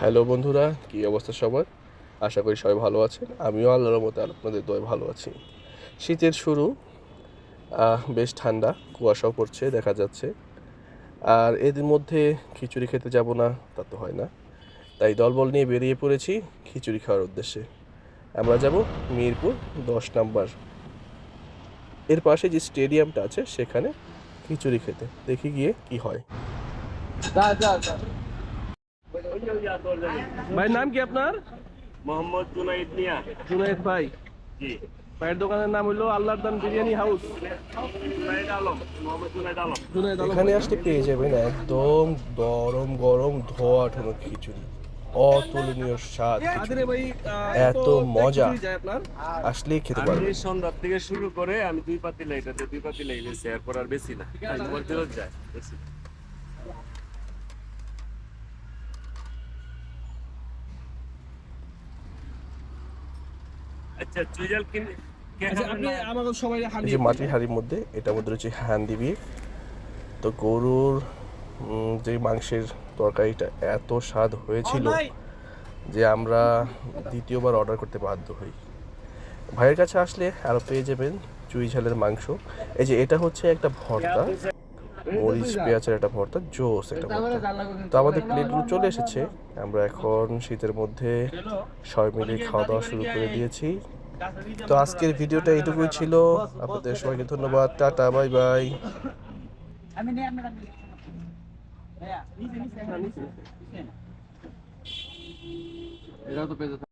Hello বন্ধুরা, কি অবস্থা সবার? আশা করি সবাই ভালো আছেন। আমিও আল্লাহর মতো আপনাদের দয় ভালো আছি। শীতের শুরু বেশ ঠান্ডা, কুয়াশাও পড়ছে, দেখা যাচ্ছে। আর এদের মধ্যে খিচুড়ি খেতে যাব না, তা তো হয় না। তাই দলবল নিয়ে বেরিয়ে পড়েছি খিচুড়ি খাওয়ার উদ্দেশ্যে। আমরা যাব মিরপুর দশ নাম্বার। এর পাশে যে স্টেডিয়ামটা আছে, সেখানে খিচুড়ি খেতে। দেখি গিয়ে কি হয়। ভাই নাম কি আপনার? মোহাম্মদ জুনাইদ মিয়া। জুনায়েদ ভাই। জি। ভাইয়ের দোকানের নাম হলো আল্লাহর দান বিরিয়ানি হাউস। জুনাইদ আলম মোহাম্মদ জুনাইদ আলম। এখানে আসলে পেয়ে যাবেন একদম গরম গরম ধোয়া ঠোনো খিচুড়ি। অতুলনীয় স্বাদ। এত মজা। আসলে খেতে পারবেন। আমি সন্ধ্যার থেকে শুরু করে আমি দুই পাতি লাইটাতে দুই পাতি লাই বেশি এরপর আর বেশি না। যায় আচ্ছা চুইজাল কিন কে খাবেন না? এই যে মাটির হাড়ির মধ্যে এটার মধ্যে রয়েছে হ্যান্ডি বিফ তো গরুর যে মাংসের তরকারিটা এত স্বাদ হয়েছিল যে আমরা দ্বিতীয়বার অর্ডার করতে বাধ্য হই। ভাইয়ের কাছে আসলে আরও পেয়ে যাবেন চুই ঝালের মাংস। এই যে এটা হচ্ছে একটা ভর্তা। মরিচ পেঁয়াজের একটা ভর্তা জোস একটা ভর্তা। তো আমাদের প্লেটগুলো চলে এসেছে। আমরা এখন শীতের মধ্যে সবাই মিলে খাওয়া দাওয়া শুরু করে দিয়েছি। তো আজকের ভিডিওটা এইটুকুই ছিল। আপনাদের সবাইকে ধন্যবাদ। Tata bye bye. আমি নেই আপনার ভাইয়া নিচে নিচে নিচে। এটাও তো পেয়ে